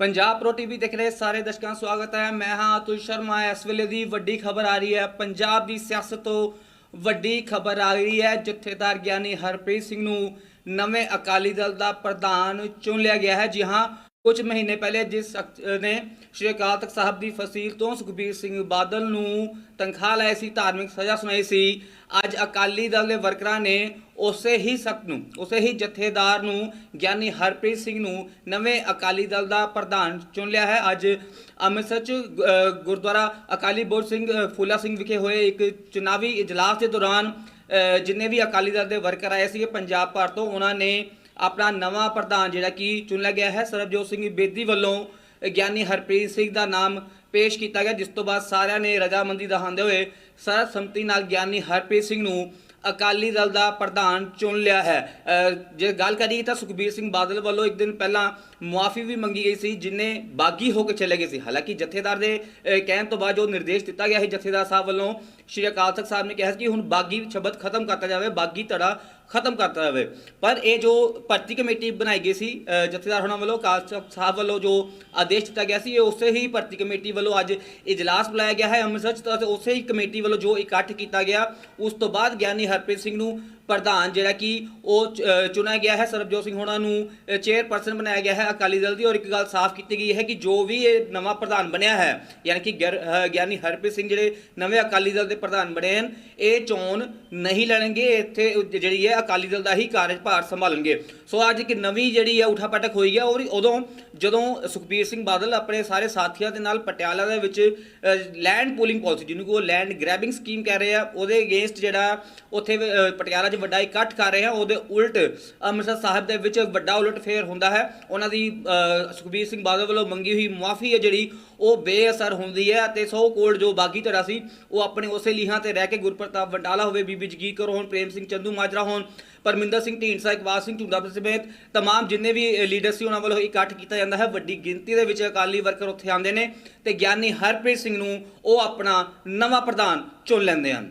Punjab pro TV ਦੇਖ ਰਹੇ ਸਾਰੇ ਦਰਸ਼ਕਾਂ ਦਾ ਸਵਾਗਤ ਹੈ। ਮੈਂ ਹਾਂ ਅਤੁਲ ਸ਼ਰਮਾ। ਇਸ ਵੇਲੇ ਦੀ ਵੱਡੀ ਖਬਰ ਆ ਰਹੀ ਹੈ। ਪੰਜਾਬ ਦੀ ਸਿਆਸਤ ਤੋਂ ਵੱਡੀ ਖਬਰ ਆ ਰਹੀ ਹੈ ਜਥੇਦਾਰ ਗਿਆਨੀ ਹਰਪ੍ਰੀਤ ਸਿੰਘ ਨੂੰ ਨਵੇਂ ਅਕਾਲੀ ਦਲ ਦਾ ਪ੍ਰਧਾਨ ਚੁਣ ਲਿਆ ਗਿਆ ਹੈ। ਜੀ ਹਾਂ ਕੁਝ ਮਹੀਨੇ ਪਹਿਲੇ ਜਿਸ ਸ਼ਖਸ ਨੇ ਸ਼੍ਰੀ ਅਕਾਲ ਤਖਤ ਸਾਹਿਬ ਦੀ ਫਸੀਲ ਤੋਂ ਸੁਖਬੀਰ ਸਿੰਘ ਬਾਦਲ ਨੂੰ ਤਨਖਾਹ ਲਾਈ ਸੀ, ਧਾਰਮਿਕ ਸਜ਼ਾ ਸੁਣਾਈ ਸੀ, ਅੱਜ ਅਕਾਲੀ ਦਲ ਦੇ ਵਰਕਰਾਂ ਨੇ ਉਸੇ ਹੀ ਸਖਤ ਨੂੰ, ਉਸੇ ਹੀ ਜਥੇਦਾਰ ਨੂੰ, ਗਿਆਨੀ ਹਰਪ੍ਰੀਤ ਸਿੰਘ ਨੂੰ ਨਵੇਂ ਅਕਾਲੀ ਦਲ ਦਾ ਪ੍ਰਧਾਨ ਚੁਣ ਲਿਆ ਹੈ। ਅੱਜ ਅੰਮ੍ਰਿਤਸਰ ਚ ਗੁਰਦੁਆਰਾ ਅਕਾਲੀ ਬੋਧ ਸਿੰਘ ਫੂਲਾ ਸਿੰਘ ਵਿਖੇ ਹੋਏ ਇੱਕ ਚੁਣਾਵੀ ਇਜਲਾਸ ਦੇ ਦੌਰਾਨ ਜਿੰਨੇ ਵੀ ਅਕਾਲੀ ਦਲ ਦੇ ਵਰਕਰ ਆਏ ਸੀ ਪੰਜਾਬ ਭਰ ਤੋਂ, ਉਹਨਾਂ ਨੇ ਆਪਣਾ ਨਵਾਂ ਪ੍ਰਧਾਨ ਜਿਹੜਾ ਕਿ ਚੁਣਿਆ ਗਿਆ ਹੈ, ਸਰਬਜੋਤ ਸਿੰਘ ਬੇਦੀ ਵੱਲੋਂ ਗਿਆਨੀ ਹਰਪ੍ਰੀਤ ਸਿੰਘ ਦਾ ਨਾਮ ਪੇਸ਼ ਕੀਤਾ ਗਿਆ, ਜਿਸ ਤੋਂ ਬਾਅਦ ਸਾਰਿਆਂ ਨੇ ਰਜਾਮੰਦੀ ਦਿਖਾਉਂਦੇ ਹੋਏ ਸਰਬਸੰਮਤੀ ਨਾਲ ਗਿਆਨੀ ਹਰਪ੍ਰੀਤ ਸਿੰਘ ਨੂੰ ਅਕਾਲੀ ਦਲ ਦਾ ਪ੍ਰਧਾਨ ਚੁਣ ਲਿਆ ਹੈ। ਜੇ ਗੱਲ ਕਰੀਏ ਤਾਂ ਸੁਖਬੀਰ ਸਿੰਘ ਬਾਦਲ ਵੱਲੋਂ ਇੱਕ ਦਿਨ ਪਹਿਲਾਂ ਮੁਆਫੀ ਵੀ ਮੰਗੀ ਗਈ ਸੀ, ਜਿਨੇ ਬਾਗੀ ਹੋ ਕੇ ਚਲੇ ਗਏ ਸੀ। ਹਾਲਾਂਕਿ ਜਥੇਦਾਰ ਦੇ ਕਹਿਣ ਤੋਂ ਬਾਅਦ ਜੋ ਨਿਰਦੇਸ਼ ਦਿੱਤਾ ਗਿਆ ਹੈ ਜਥੇਦਾਰ ਸਾਹਿਬ ਵੱਲੋਂ, ਸ਼੍ਰੀ ਅਕਾਲ ਤਖਤ ਸਾਹਿਬ ਨੇ ਕਿਹਾ ਕਿ ਹੁਣ ਬਾਗੀ ਸ਼ਬਦ ਖਤਮ ਕਰਤਾ ਜਾਵੇ, ਬਾਗੀ ਧੜਾ ਖਤਮ ਕਰਤਾ ਜਾਵੇ। ਪਰ ਇਹ ਜੋ ਭਰਤੀ ਕਮੇਟੀ ਬਣਾਈ ਗਈ ਸੀ ਜਥੇਦਾਰ ਹੋਣਾ ਵੱਲੋਂ ਅਕਾਲ ਸਾਹਿਬ ਵੱਲੋਂ ਜੋ ਆਦੇਸ਼ ਦਿੱਤਾ ਗਿਆ ਸੀ, ਇਹ ਉਸੇ ਹੀ ਭਰਤੀ ਕਮੇਟੀ ਵੱਲੋਂ ਅੱਜ ਇਜਲਾਸ ਬੁਲਾਇਆ ਗਿਆ ਹੈ ਅੰਮ੍ਰਿਤਸਰ 'ਚ। ਤਾਂ ਉਸੇ ਹੀ ਕਮੇਟੀ ਵੱਲੋਂ ਜੋ ਇਕੱਠ ਕੀਤਾ ਗਿਆ, ਉਸ ਤੋਂ ਬਾਅਦ ਗਿਆਨੀ ਹਰਪ੍ਰੀਤ ਸਿੰਘ ਨੂੰ ਪ੍ਰਧਾਨ ਜਿਹੜਾ ਕਿ ਉਹ ਚੁਣਿਆ ਗਿਆ ਹੈ, ਸਰਬਜੋਤ ਸਿੰਘ ਹੋਣਾ ਨੂੰ ਚੇਅਰਪਰਸਨ ਬਣਾਇਆ ਗਿਆ ਹੈ ਅਕਾਲੀ ਦਲ ਦੀ ਔਰ ਇੱਕ ਗੱਲ ਸਾਫ਼ ਕੀਤੀ ਗਈ ਹੈ ਕਿ ਜੋ ਵੀ ਇਹ ਨਵਾਂ ਪ੍ਰਧਾਨ ਬਣਿਆ ਹੈ, ਯਾਨੀ ਕਿ ਗਿਰ- ਗਿਆਨੀ ਹਰਪ੍ਰੀਤ ਸਿੰਘ ਜਿਹੜੇ ਨਵੇਂ ਅਕਾਲੀ ਦਲ ਦੇ ਪ੍ਰਧਾਨ ਬਣੇ ਹਨ, ਇਹ ਚੋਣ ਨਹੀਂ ਲੜਨਗੇ, ਇੱਥੇ ਜਿਹੜੀ ਹੈ ਅਕਾਲੀ ਦਲ ਦਾ ਹੀ ਕਾਰਜਭਾਰ ਸੰਭਾਲਣਗੇ। ਸੋ ਅੱਜ ਇੱਕ ਨਵੀਂ ਜਿਹੜੀ ਹੈ ਉਠਾਪਟਕ ਹੋਈ ਹੈ, ਔਰ ਉਦੋਂ ਜਦੋਂ ਸੁਖਬੀਰ ਸਿੰਘ ਬਾਦਲ ਆਪਣੇ ਸਾਰੇ ਸਾਥੀਆਂ ਦੇ ਨਾਲ ਪਟਿਆਲਾ ਦੇ ਵਿੱਚ ਲੈਂਡ ਪੂਲਿੰਗ ਪਾਲਿਸੀ ਜਿਹਨੂੰ ਕਿ ਉਹ ਲੈਂਡ ਗ੍ਰੈਬਿੰਗ ਸਕੀਮ ਕਹਿ ਰਹੇ ਆ, ਉਹਦੇ ਅਗੇਂਸਟ ਜਿਹੜਾ ਉੱਥੇ ਪਟਿਆਲਾ 'ਚ ਵੱਡਾ ਇਕੱਠ ਕਰ ਰਹੇ ਆ, ਉਹਦੇ ਉਲਟ ਅੰਮ੍ਰਿਤਸਰ ਸਾਹਿਬ ਦੇ ਵਿੱਚ ਵੱਡਾ ਉਲਟ ਫੇਰ ਹੁੰਦਾ ਹੈ। ਉਹਨਾਂ ਦੀ ਸੁਖਬੀਰ ਸਿੰਘ ਬਾਦਲ ਵੱਲੋਂ ਮੰਗੀ ਹੋਈ ਮੁਆਫੀ ਹੈ ਜਿਹੜੀ, ਉਹ ਬੇਅਸਰ ਹੁੰਦੀ ਹੈ ਅਤੇ ਸੋ ਕੋਲ ਜੋ ਬਾਗੀ ਧੜਾ ਸੀ, ਉਹ ਆਪਣੇ ਉਸੇ ਲੀਹਾਂ ਤੇ ਰਹਿ ਕੇ ਗੁਰਪ੍ਰਤਾਪ ਵੰਡਾਲਾ ਹੋਵੇ, ਬੀਬੀ ਜਗੀਰ ਕੌਰ ਹੋਣ, ਪ੍ਰੇਮ ਸਿੰਘ ਚੰਦੂ ਮਾਜਰਾ ਹੋਣ, ਪਰਮਿੰਦਰ ਸਿੰਘ ਢੀਂਡਸਾ, ਇਕਬਾਲ ਸਿੰਘ ਝੁੰਦਾ ਸਮੇਤ ਤਮਾਮ ਜਿੰਨੇ ਵੀ ਲੀਡਰ ਸੀ, ਉਹਨਾਂ ਵੱਲੋਂ ਇਕੱਠ ਕੀਤਾ ਜਾਂਦਾ ਹੈ। ਵੱਡੀ ਗਿਣਤੀ ਦੇ ਵਿੱਚ ਅਕਾਲੀ ਵਰਕਰ ਉੱਥੇ ਆਉਂਦੇ ਨੇ ਤੇ ਗਿਆਨੀ ਹਰਪ੍ਰੀਤ ਸਿੰਘ ਨੂੰ ਉਹ ਆਪਣਾ ਨਵਾਂ ਪ੍ਰਧਾਨ ਚੁਣ ਲੈਂਦੇ ਹਨ।